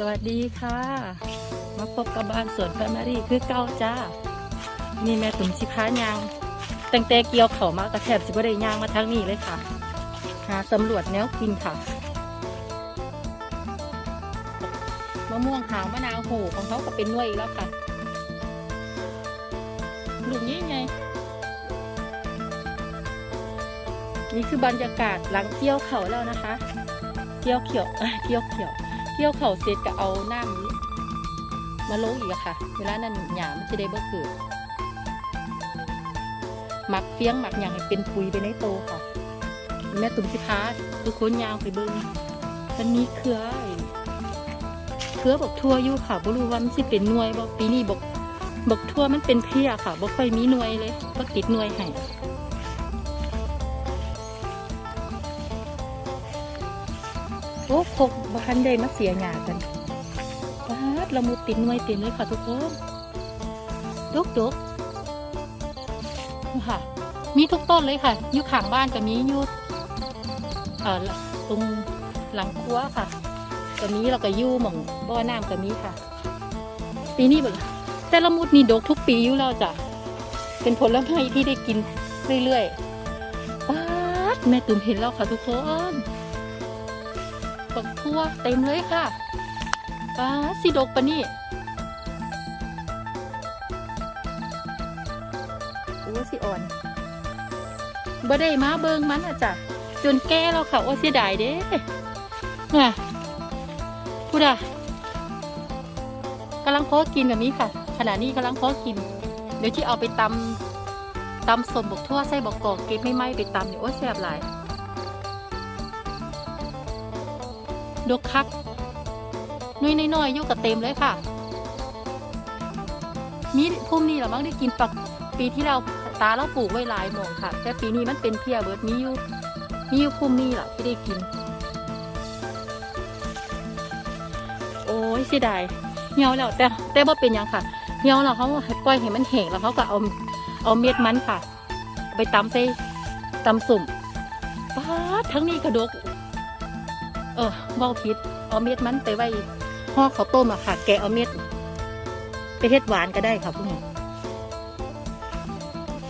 สวัสดีค่ะ มาพบกับบ้านสวนแฟมิลี่คือเก้าจ้า นี่แม่ตุ่มสิพายางตั้งแต่เกี่ยวเขามากระแทบสิบได้ยางมาทางนี้เลยค่ะ หาสำรวจแนวกินค่ะ มะม่วงหาวมะนาวโหของเขาก็เป็นน่วยอีกแล้วค่ะลูกนี้ไง นี่คือบรรยากาศหลังเกี่ยวเขาแล้วนะคะ เกี่ยวเขียวเอ้ยเกี่ยวเขียว เกี่ยวเขาเสร็จก็เอาน้ำมาลงอีกค่ะ เวลานั้นหยามจะได้บ่เกิดหมักเฟี้ยงหมักอย่างให้เป็นปุ๋ยไปในโตค่ะ แม่ตุ่มสิพาทุกคนยาวไปเบิ้งมันมีเครือไอ้เครือบอกทั่วอยู่ค่ะบ่รู้ว่ามันสิเป็นหน่วยบ่ปีนี้บอกบอกทั่วมันเป็นเพียค่ะบ่ค่อยมีหน่วยเลยบ่ติดหน่วยให้ โอ้คงบ้านได้มาเสียหยากันบ้านละมุดติดหน่วยเต็มเลยค่ะทุกคนดกดกค่ะ มีทุกต้นเลยค่ะอยู่ข้างบ้านก็มีอยู่เอ่อตรงหลังครัวค่ะก็มีแล้วก็ยู่หม่องบ่อน้ำก็มีค่ะ ปีนี้แบบแต่ละมุดนี่ดกทุกปีอยู่แล้วจ้ะเป็นผลไม้ที่ได้กินเรื่อยๆป้าดแม่ตุ่มเห็นแล้วค่ะทุกคน บักทั่วเต็มเลยค่ะป้าสิดกปะนี่โอ้สิอ่อนบ่ได้มาเบิงมันอะจ้ะจนแก่แล้วค่ะโอ้เสียดายเด้น่ะพูดอะกำลังพาะกินแบบนี้ค่ะ ขณะนี้กำลังพาะกิน เดี๋ยวที่เอาไปตำตำสมบกทั่วใส่บกกอกเก็บไม่ไหมไปตำเนี่ยโอ้แซ่บหลาย ดกคักน้อยน้อยๆอยู่กับเต็มเลยค่ะ มีพุ่มนี่เรามั้งได้กินปักปีที่เราตาเราปลูกไว้หลายหมองค่ะ แต่ปีนี้มันเป็นเพียเบิร์ดมีอยู่มีอยู่พุ่มนี่แหละที่ได้กิน โอ้ยเสียดายเหี่ยวแล้วแต่แต่ว่าเป็นยังค่ะเหี่ยวแล้วเขาปล่อยให้มันแห้งแล้วเขาก็เอาเอาเม็ดมันค่ะ ไปตำใส่ตำสุ่มป้าทั้งนี้กระดก เออเบาผิดเอาเม็ดมันไปไว้ห่อข้าวต้มอะค่ะ แกะเอาเม็ด ไปเฮ็ดหวานก็ได้ค่ะพวกนี้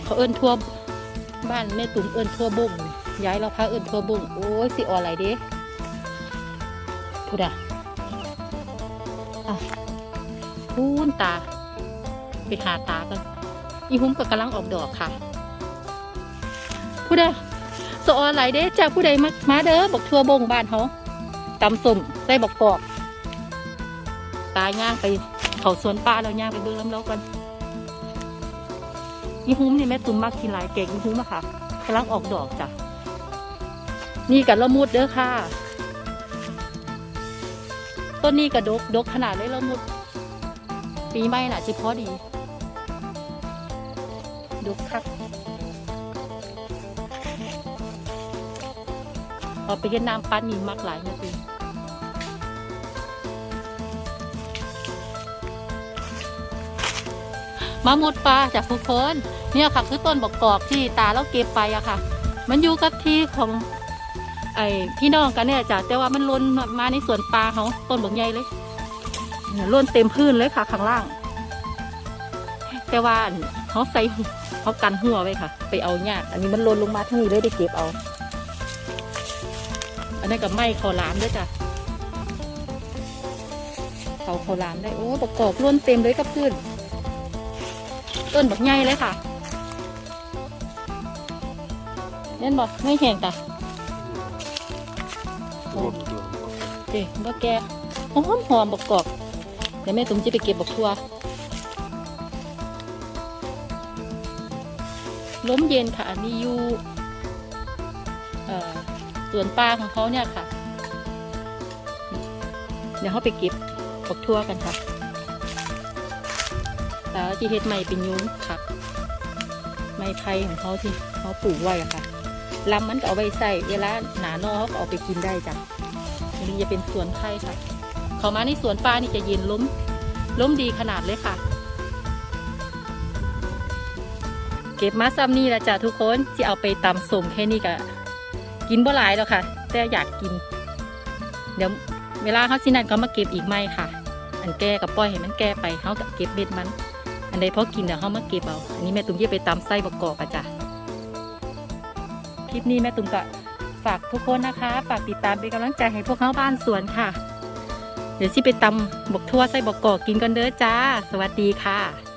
เขาเอิ้นทั่วบ้านแม่ตุ่มเอิ้นทั่วบุ้งย้ายเราพาเอิ้นทั่วบุ้งโอ้ยสิออะไรเด้พูดอะอะพูนตา ไปหาตากันอีหุ้มก็กำลังออกดอกค่ะพูดอะสออะไรเด้จากผู้ใดมามาเด้อบอกทั่วบงบ้านเขา ตำสุ่มใส่บอกกอกตายย่างไปเขาสวนป้าแล้วย่างไปเบิ่งน้ำล้ากันอีหุ้มนี่แม่ตุ่มมักกินหลายเก่งอีหุ้มอะค่ะกำลังออกดอกจ้ะนี่กับละมุดเด้อค่ะต้นนี้กระดกดกขนาดเลยละมุด ปีใหม่น่ะจิพอดี ดกคักเอาไปเย็นน้ำปั้นนี่มักหลายนะพี่ มาหมดปลาจากทุกคนเนี่ยค่ะ คือต้นบอกกอกที่ตาเราเก็บไปอะค่ะ มันอยู่กับที่ของไอพี่น้องกันเนี่ยจ้ะแต่ว่ามันล้นมาในสวนปลาเขาต้นบอกใหญ่เลยเนี่ยล้นเต็มพื้นเลยค่ะ ข้างล่าง แต่ว่าเขาใส่เขากันหัวไว้ค่ะ ไปเอายากอันนี้มันล้นลงมาทั้งนี้เลยได้เก็บเอา อันนั้กับไม้ข้าวหลามด้วยจ้ะเขาข้าวหลามได้โอ้ประกอบล้นเต็มเลยกับพื้น ต้นบักใหญ่เลยค่ะเล่นบอกไม่เห็นจ้ะโอ้เจ๊บักแกหอมหอมบักกอกเดี๋ยวแม่ตุ้มจะไปเก็บบักทั่วล้มเย็นค่ะอันนี้อยู่เอ่อสวนปลาของเขาเนี่ยค่ะ เดี๋ยวเขาไปเก็บปกทั่วกันค่ะาที่เฮ็ดใหม่เป็นยุ้งค่ะไม้ไผ่ของเขาที่เขาปลูกไว้ค่ะลำมันก็เอาไว้ใส่เวลาหนานอเขาก็เอาไปกินได้จ้ะนนี้จะเป็นสวนไผ่ค่ะ เขามาในสวนปลานี่จะเย็นล้มล้มดีขนาดเลยค่ะ เก็บมาซ้ำนี่ละจ้ะทุกคนที่เอาไปตำสมแค่นี้ก็กินบ่หลายแล้วค่ะ แต่อยากกิน เดี๋ยวเวลาเขาสินันก็มาเก็บอีกไหมค่ะ อันแก่กับปล่อยให้มันแก่ไปเขาก็เก็บเม็ดมัน นใดพอกินเดี๋ยวเขามาเก็บเอา อันนี้แม่ตุ้มยี่ไปตำไส้ประกอบอะจ้ะ คลิปนี้แม่ตุ้มก็ฝากทุกคนนะคะ ฝากติดตามเป็นกำลังใจให้พวกเขาบ้านสวนค่ะ เดี๋ยวสิไปตำบกทั่วไส้บกกอกกินกันเด้อจ้า สวัสดีค่ะ